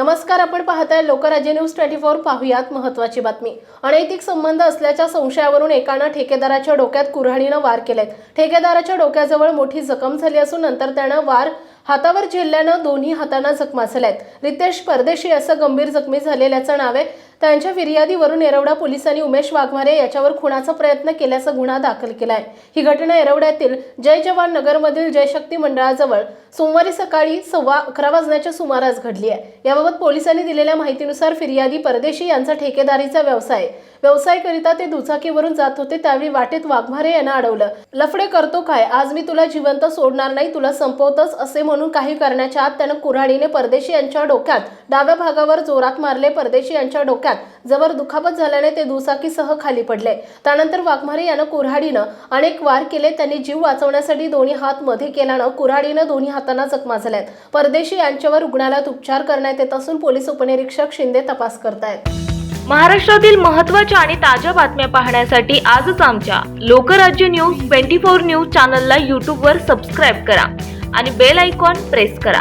नमस्कार आपण पाहताय लोकराज्य न्यूज ट्वेंटी फोर पाहुयात महत्वाची बातमी. अनैतिक संबंध असल्याच्या संशयावरून एकानं ठेकेदाराच्या डोक्यात कुऱ्हाडीनं वार केलेत. ठेकेदाराच्या डोक्याजवळ मोठी जखम झाली असून नंतर त्यानं वार हातावर झेलल्यानं दोन्ही हातांना जखमा झाल्यात. रितेश परदेशी असं गंभीर जखमी झालेल्याचं नाव आहे. त्यांच्या फिर्यादीवरून येरवडा पोलिसांनी उमेश वाघमारे याच्यावर खुनाचा प्रयत्न केल्याचा गुन्हा दाखल केलाय. ही घटना येरवड्यातील जय जवान नगरमधील जयशक्ती मंडळाजवळ सोमवारी सकाळी सव्वा अकरा वाजण्याच्या सुमारास घडली आहे. याबाबत पोलिसांनी दिलेल्या माहितीनुसार फिर्यादी परदेशी यांचा ठेकेदारीचा व्यवसाय. व्यवसायाकरिता ते दुचाकीवरून जात होते त्यावेळी वाटेत वाघमारे यांना अडवलं. लफडे करतो काय? आज मी तुला जिवंत सोडणार नाही तुला संपवतच असे म्हणून काही करण्याच्या आत त्यानं कुऱ्हाडीने परदेशी यांच्या डोक्यात डाव्या भागावर जोरात मारले परदेशी यांच्या डोक्यात जबर दुखापत झाल्याने ते दुचाकीसह खाली पडले. त्यानंतर वाघमारे यानं कुऱ्हाडीनं अनेक वार केले. त्यांनी जीव वाचवण्यासाठी दोन्ही हात मध्ये केल्यानं कुऱ्हाडीनं दोन्ही हातांना जखमा झाल्यात. परदेशी यांच्यावर रुग्णालयात उपचार करण्यात येत असून पोलीस उपनिरीक्षक शिंदे तपास करतायत. महाराष्ट्रातील महत्त्वाच्या आणि ताज्या बातम्या पाहण्यासाठी आजच आमच्या Lokrajya news twenty four news चॅनलला यूट्यूबवर सबस्क्राईब करा आणि बेल आयकॉन प्रेस करा.